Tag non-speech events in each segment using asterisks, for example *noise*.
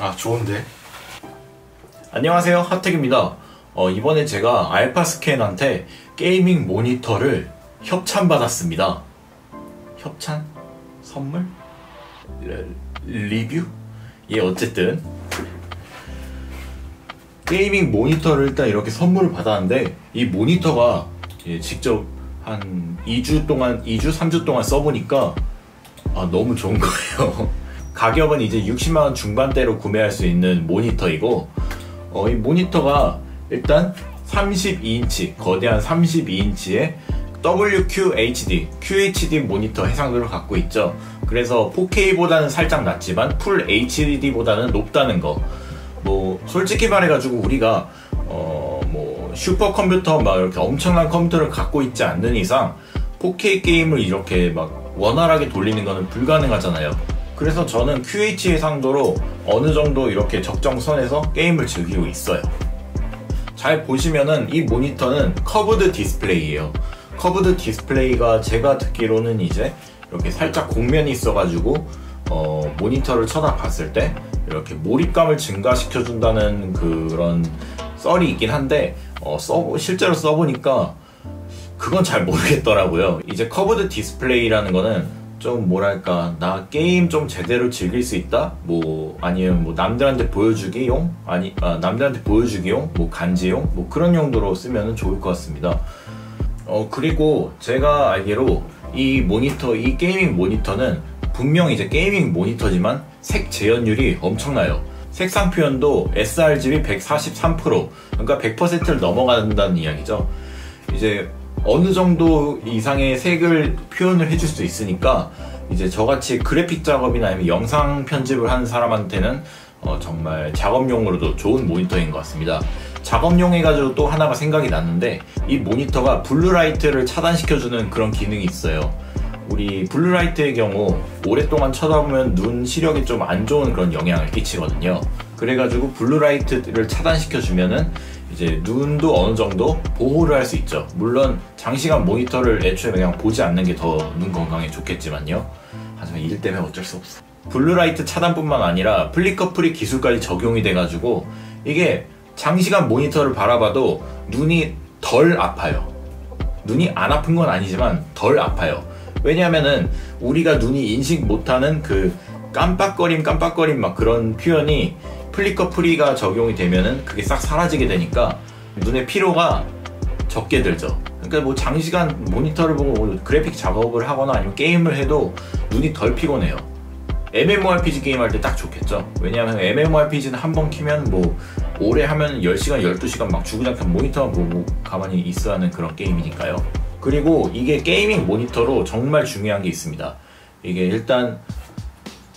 아 좋은데? 안녕하세요 하택입니다 어, 이번에 제가 알파스캔한테 게이밍 모니터를 협찬 받았습니다 협찬? 선물? 리, 리뷰? 예 어쨌든 게이밍 모니터를 일단 이렇게 선물을 받았는데 이 모니터가 예, 직접 한 2주 동안 2주 3주 동안 써보니까 아 너무 좋은 거예요 가격은 이제 60만 원 중반대로 구매할 수 있는 모니터이고 어, 이 모니터가 일단 32인치 거대한 32인치의 WQHD, QHD 모니터 해상도를 갖고 있죠. 그래서 4K보다는 살짝 낮지만 풀 HD보다는 높다는 거. 뭐 솔직히 말해가지고 우리가 어 뭐 슈퍼컴퓨터 막 이렇게 엄청난 컴퓨터를 갖고 있지 않는 이상 4K 게임을 이렇게 막 원활하게 돌리는 것은 불가능하잖아요. 그래서 저는 QH 해상도로 어느 정도 이렇게 적정선에서 게임을 즐기고 있어요. 잘 보시면은 이 모니터는 커브드 디스플레이예요. 커브드 디스플레이가 제가 듣기로는 이제 이렇게 살짝 곡면이 있어가지고 어, 모니터를 쳐다봤을 때 이렇게 몰입감을 증가시켜 준다는 그런 썰이 있긴 한데 어, 써, 실제로 써보니까 그건 잘 모르겠더라고요. 이제 커브드 디스플레이라는 거는 좀 뭐랄까 나 게임 좀 제대로 즐길 수 있다? 뭐 아니면 뭐 남들한테 보여주기용? 아니 아, 남들한테 보여주기용? 뭐 간지용? 뭐 그런 용도로 쓰면 좋을 것 같습니다. 어 그리고 제가 알기로 이 모니터 이 게이밍 모니터는 분명 이제 게이밍 모니터지만 색 재현율이 엄청나요. 색상 표현도 sRGB 143% 그러니까 100%를 넘어간다는 이야기죠. 이제 어느 정도 이상의 색을 표현을 해줄 수 있으니까 이제 저같이 그래픽 작업이나 아니면 영상 편집을 하는 사람한테는 어 정말 작업용으로도 좋은 모니터인 것 같습니다. 작업용 해가지고 또 하나가 생각이 났는데 이 모니터가 블루라이트를 차단시켜주는 그런 기능이 있어요. 우리 블루라이트의 경우 오랫동안 쳐다보면 눈 시력이 좀 안 좋은 그런 영향을 끼치거든요. 그래가지고 블루라이트를 차단시켜주면은 이제 눈도 어느 정도 보호를 할 수 있죠. 물론 장시간 모니터를 애초에 그냥 보지 않는 게 더 눈 건강에 좋겠지만요. 하지만 일 때문에 어쩔 수 없어. 블루라이트 차단뿐만 아니라 플리커 프리 기술까지 적용이 돼가지고 이게 장시간 모니터를 바라봐도 눈이 덜 아파요. 눈이 안 아픈 건 아니지만 덜 아파요. 왜냐하면은 우리가 눈이 인식 못하는 그 깜빡거림 깜빡거림 막 그런 표현이 플리커 프리가 적용이 되면은 그게 싹 사라지게 되니까 눈의 피로가 적게 들죠. 그러니까 뭐 장시간 모니터를 보고 뭐 그래픽 작업을 하거나 아니면 게임을 해도 눈이 덜 피곤해요. MMORPG 게임 할 때 딱 좋겠죠. 왜냐하면 MMORPG는 한 번 키면 뭐 오래 하면 10시간, 12시간 막 주구장창 모니터만 보고 가만히 있어야 하는 그런 게임이니까요. 그리고 이게 게이밍 모니터로 정말 중요한 게 있습니다. 이게 일단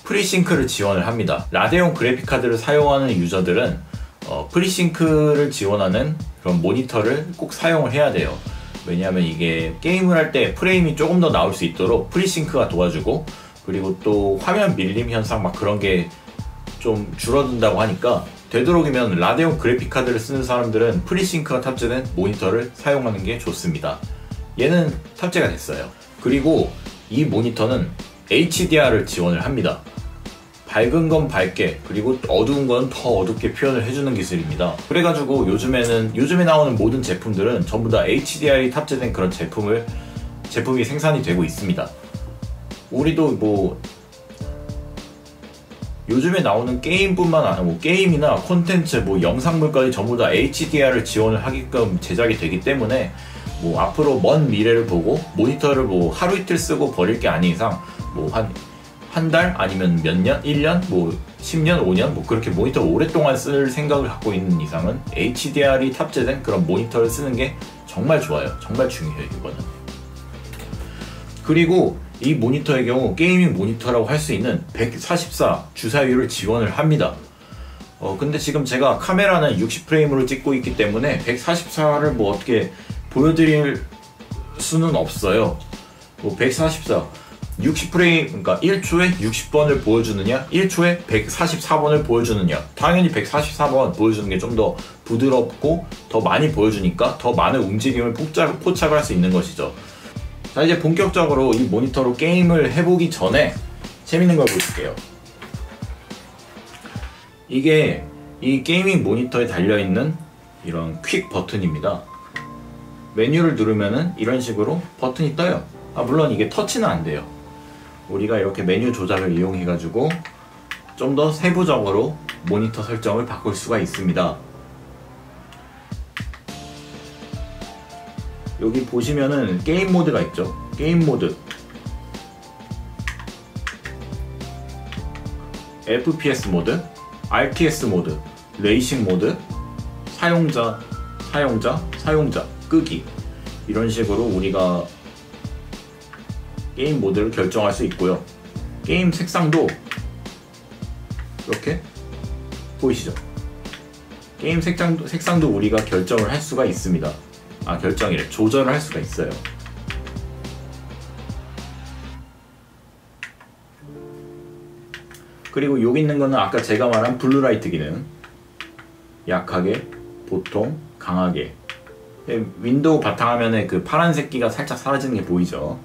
프리싱크를 지원을 합니다. 라데온 그래픽카드를 사용하는 유저들은 어, 프리싱크를 지원하는 그런 모니터를 꼭 사용을 해야 돼요. 왜냐하면 이게 게임을 할 때 프레임이 조금 더 나올 수 있도록 프리싱크가 도와주고 그리고 또 화면 밀림 현상 막 그런 게 좀 줄어든다고 하니까 되도록이면 라데온 그래픽 카드를 쓰는 사람들은 프리싱크가 탑재된 모니터를 사용하는 게 좋습니다. 얘는 탑재가 됐어요. 그리고 이 모니터는 HDR을 지원을 합니다. 밝은 건 밝게 그리고 어두운 건 더 어둡게 표현을 해주는 기술입니다 그래가지고 요즘에는 요즘에 나오는 모든 제품들은 전부 다 HDR이 탑재된 그런 제품을 제품이 생산이 되고 있습니다 우리도 뭐 요즘에 나오는 게임뿐만 아니라 뭐 게임이나 콘텐츠 뭐 영상물까지 전부 다 HDR을 지원을 하게끔 제작이 되기 때문에 뭐 앞으로 먼 미래를 보고 모니터를 뭐 하루 이틀 쓰고 버릴 게 아닌 이상 뭐 한 한 달 아니면 몇 년, 1년, 뭐 10년, 5년 뭐 그렇게 모니터 오랫동안 쓸 생각을 갖고 있는 이상은 HDR이 탑재된 그런 모니터를 쓰는 게 정말 좋아요. 정말 중요해요, 이거는. 그리고 이 모니터의 경우 게이밍 모니터라고 할 수 있는 144 주사율을 지원을 합니다. 어, 근데 지금 제가 카메라는 60프레임으로 찍고 있기 때문에 144를 뭐 어떻게 보여드릴 수는 없어요. 뭐 144. 60프레임, 그러니까 1초에 60번을 보여주느냐, 1초에 144번을 보여주느냐. 당연히 144번 보여주는 게 좀 더 부드럽고 더 많이 보여주니까 더 많은 움직임을 포착, 포착을 할 수 있는 것이죠. 자, 이제 본격적으로 이 모니터로 게임을 해보기 전에 재밌는 걸 보여줄게요. 이게 이 게이밍 모니터에 달려있는 이런 퀵 버튼입니다. 메뉴를 누르면은 이런 식으로 버튼이 떠요. 아, 물론 이게 터치는 안 돼요. 우리가 이렇게 메뉴 조작을 이용해 가지고 좀 더 세부적으로 모니터 설정을 바꿀 수가 있습니다. 여기 보시면은 게임 모드가 있죠. 게임 모드. FPS 모드, RTS 모드, 레이싱 모드, 사용자, 사용자, 사용자, 끄기. 이런 식으로 우리가 게임 모드를 결정할 수 있고요. 게임 색상도 이렇게 보이시죠? 게임 색상도, 색상도 우리가 결정을 할 수가 있습니다. 아, 결정이래. 조절을 할 수가 있어요. 그리고 여기 있는 거는 아까 제가 말한 블루라이트 기능. 약하게, 보통, 강하게. 예, 윈도우 바탕화면에 그 파란색 기가 살짝 사라지는 게 보이죠?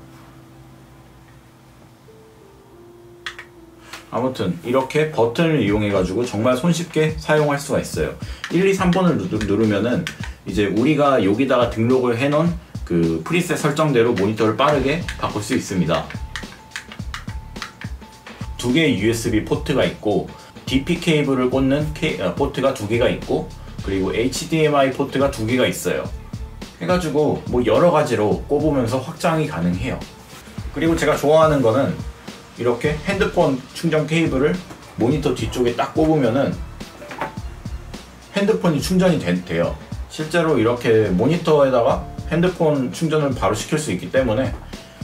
아무튼 이렇게 버튼을 이용해 가지고 정말 손쉽게 사용할 수가 있어요. 1, 2, 3번을 누르면은 이제 우리가 여기다가 등록을 해 놓은 그 프리셋 설정대로 모니터를 빠르게 바꿀 수 있습니다. 두 개의 USB 포트가 있고 DP 케이블을 꽂는 케, 어, 포트가 두 개가 있고 그리고 HDMI 포트가 두 개가 있어요 해가지고 뭐 여러 가지로 꼽으면서 확장이 가능해요 그리고 제가 좋아하는 거는 이렇게 핸드폰 충전 케이블을 모니터 뒤쪽에 딱 꼽으면은 핸드폰이 충전이 돼요. 실제로 이렇게 모니터에다가 핸드폰 충전을 바로 시킬 수 있기 때문에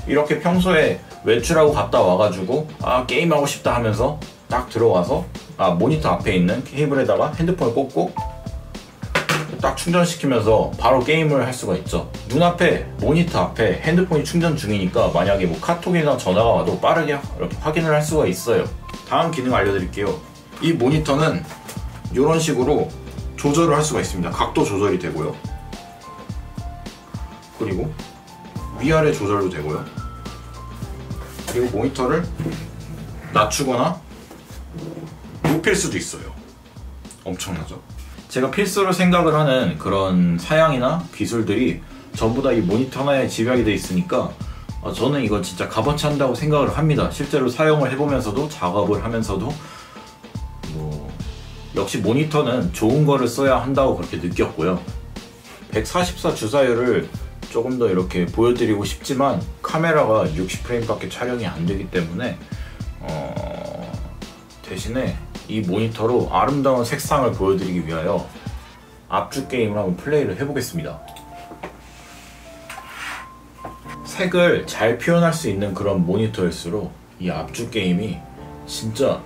이렇게 평소에 외출하고 갔다 와가지고 아 게임하고 싶다 하면서 딱 들어와서 아 모니터 앞에 있는 케이블에다가 핸드폰을 꽂고 딱 충전시키면서 바로 게임을 할 수가 있죠. 눈앞에 모니터 앞에 핸드폰이 충전 중이니까 만약에 뭐 카톡이나 전화가 와도 빠르게 이렇게 확인을 할 수가 있어요. 다음 기능 알려드릴게요. 이 모니터는 이런 식으로 조절을 할 수가 있습니다. 각도 조절이 되고요. 그리고 위아래 조절도 되고요. 그리고 모니터를 낮추거나 높일 수도 있어요. 엄청나죠 제가 필수로 생각을 하는 그런 사양이나 기술들이 전부 다 이 모니터 하나에 집약이 돼 있으니까 어, 저는 이거 진짜 값어치 한다고 생각을 합니다. 실제로 사용을 해보면서도 작업을 하면서도 뭐 역시 모니터는 좋은 거를 써야 한다고 그렇게 느꼈고요. 144 주사율을 조금 더 이렇게 보여드리고 싶지만 카메라가 60프레임밖에 촬영이 안 되기 때문에 어... 대신에 이 모니터로 아름다운 색상을 보여드리기 위하여 압축 게임을 한번 플레이를 해보겠습니다. 색을 잘 표현할 수 있는 그런 모니터일수록 이 압축 게임이 진짜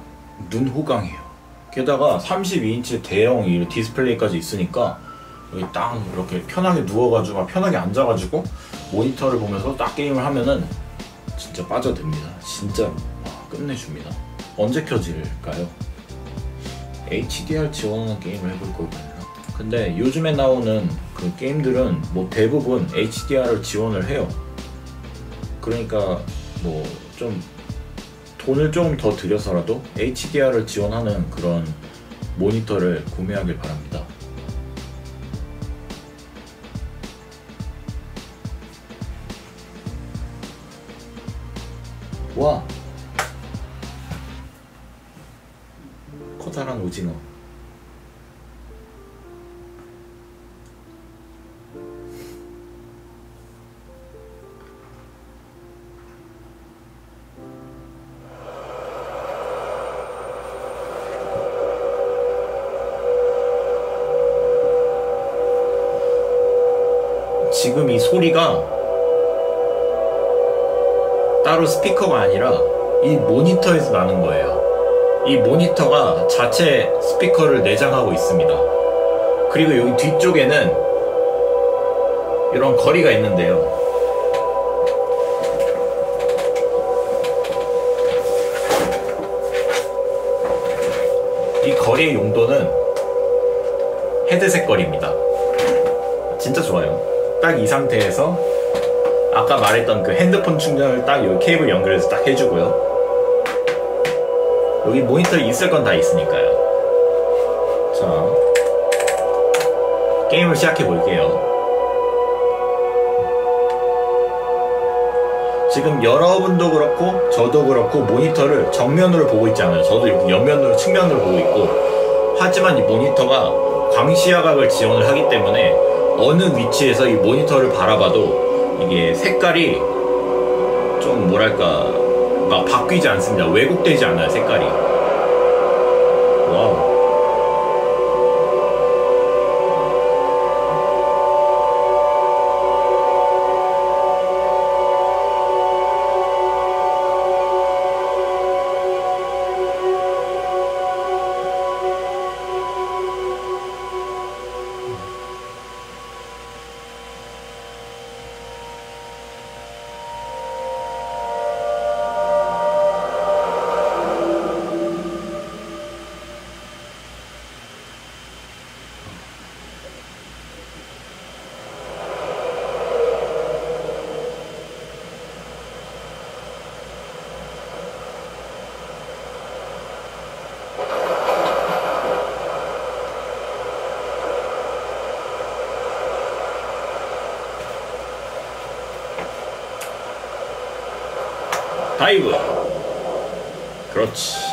눈 호강해요. 게다가 32인치 대형 이 디스플레이까지 있으니까 여기 딱 이렇게 편하게 누워가지고 편하게 앉아가지고 모니터를 보면서 딱 게임을 하면은 진짜 빠져듭니다. 진짜 끝내줍니다. 언제 켜질까요? HDR 지원하는 게임을 해볼 거거든요. 근데 요즘에 나오는 그 게임들은 뭐 대부분 HDR을 지원을 해요. 그러니까 뭐 좀 돈을 조금 더 들여서라도 HDR을 지원하는 그런 모니터를 구매하길 바랍니다. 와 커다란 오징어 지금 이 소리가 따로 스피커가 아니라 이 모니터에서 나는 거예요. 이 모니터가 자체 스피커를 내장하고 있습니다. 그리고 여기 뒤쪽에는 이런 거리가 있는데요. 이 거리의 용도는 헤드셋 거리입니다. 진짜 좋아요. 딱 이 상태에서 아까 말했던 그 핸드폰 충전을 딱 이 케이블 연결해서 딱 해주고요. 여기 모니터에 있을 건 다 있으니까요. 자 게임을 시작해 볼게요. 지금 여러분도 그렇고 저도 그렇고 모니터를 정면으로 보고 있잖아요. 저도 옆면으로 측면으로 보고 있고. 하지만 이 모니터가 광시야각을 지원을 하기 때문에 어느 위치에서 이 모니터를 바라봐도 이게 색깔이 좀 뭐랄까 바뀌지 않습니다. 왜곡되지 않아요 색깔이. 와우. 다이브 그렇지 와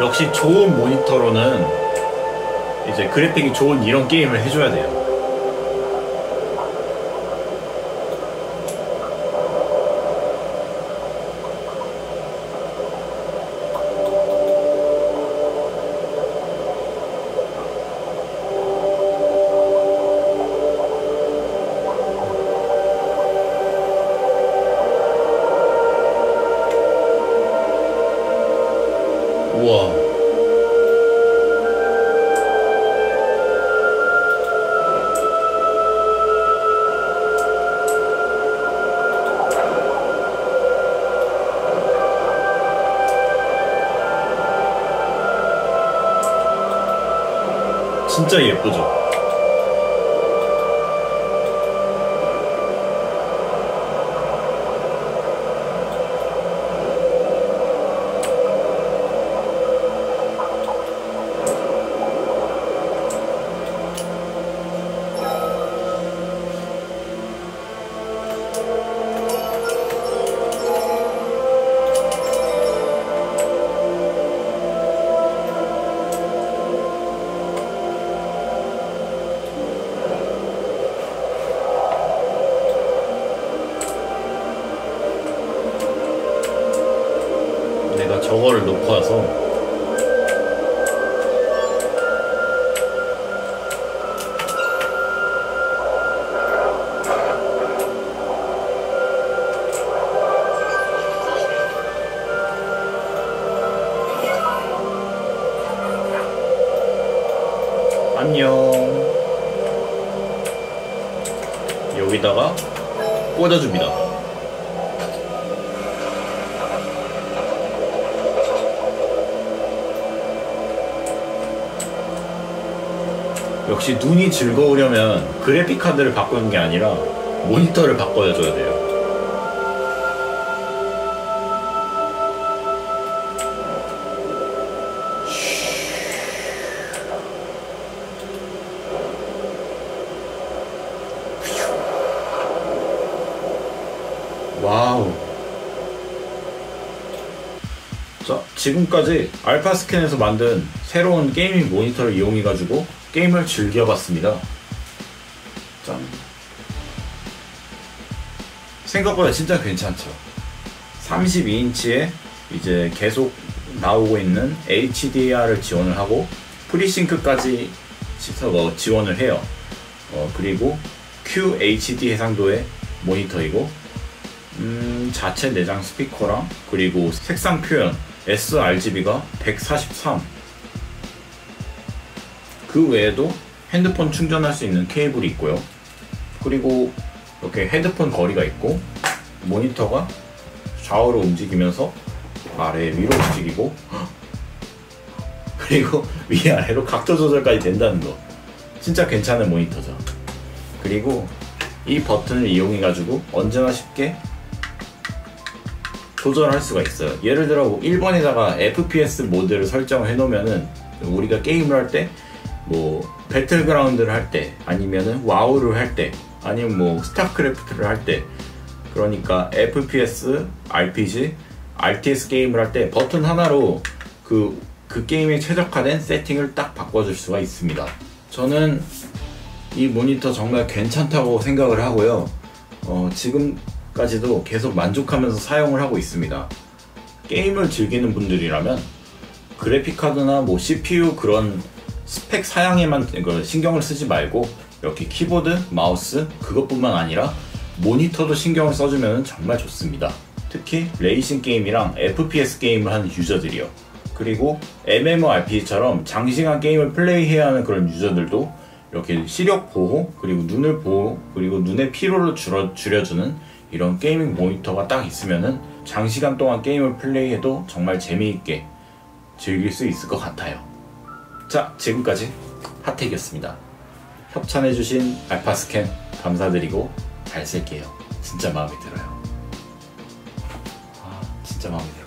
역시 좋은 모니터로는 이제 그래픽이 좋은 이런 게임을 해줘야 돼요. 진짜 예쁘 꽂아줍니다 역시 눈이 즐거우려면 그래픽 카드를 바꾸는 게 아니라 모니터를 바꿔줘야 돼요. 지금까지 알파 스캔에서 만든 새로운 게이밍 모니터를 이용해가지고 게임을 즐겨봤습니다. 짠. 생각보다 진짜 괜찮죠. 32인치에 이제 계속 나오고 있는 HDR을 지원을 하고 프리싱크까지 지- 어, 지원을 해요. 어, 그리고 QHD 해상도의 모니터이고 음, 자체 내장 스피커랑 그리고 색상 표현 sRGB가 143. 그 외에도 핸드폰 충전할 수 있는 케이블이 있고요. 그리고 이렇게 헤드폰 거리가 있고 모니터가 좌우로 움직이면서 아래 위로 움직이고 그리고 *laughs* 위아래로 각도 조절까지 된다는 거 진짜 괜찮은 모니터죠 그리고 이 버튼을 이용해 가지고 언제나 쉽게 조절할 수가 있어요 예를 들어 1번에다가 FPS 모드를 설정을 해 놓으면은 우리가 게임을 할 때 뭐 배틀그라운드를 할 때 아니면은 와우를 할 때 아니면 뭐 스타크래프트를 할 때 그러니까 FPS, RPG, RTS 게임을 할 때 버튼 하나로 그, 그 게임에 최적화된 세팅을 딱 바꿔줄 수가 있습니다. 저는 이 모니터 정말 괜찮다고 생각을 하고요. 어, 지금 까지도 계속 만족하면서 사용을 하고 있습니다. 게임을 즐기는 분들이라면 그래픽카드나 뭐 CPU 그런 스펙 사양에만 신경을 쓰지 말고 이렇게 키보드, 마우스 그것뿐만 아니라 모니터도 신경을 써주면 정말 좋습니다. 특히 레이싱 게임이랑 FPS 게임을 하는 유저들이요. 그리고 MMORPG처럼 장시간 게임을 플레이해야 하는 그런 유저들도 이렇게 시력 보호, 그리고 눈을 보호, 그리고 눈의 피로를 줄여, 줄여주는 이런 게이밍 모니터가 딱 있으면은 장시간 동안 게임을 플레이해도 정말 재미있게 즐길 수 있을 것 같아요. 자, 지금까지 핫택이었습니다. 협찬해주신 알파스캔 감사드리고 잘 쓸게요. 진짜 마음에 들어요. 아, 진짜 마음에 들어요.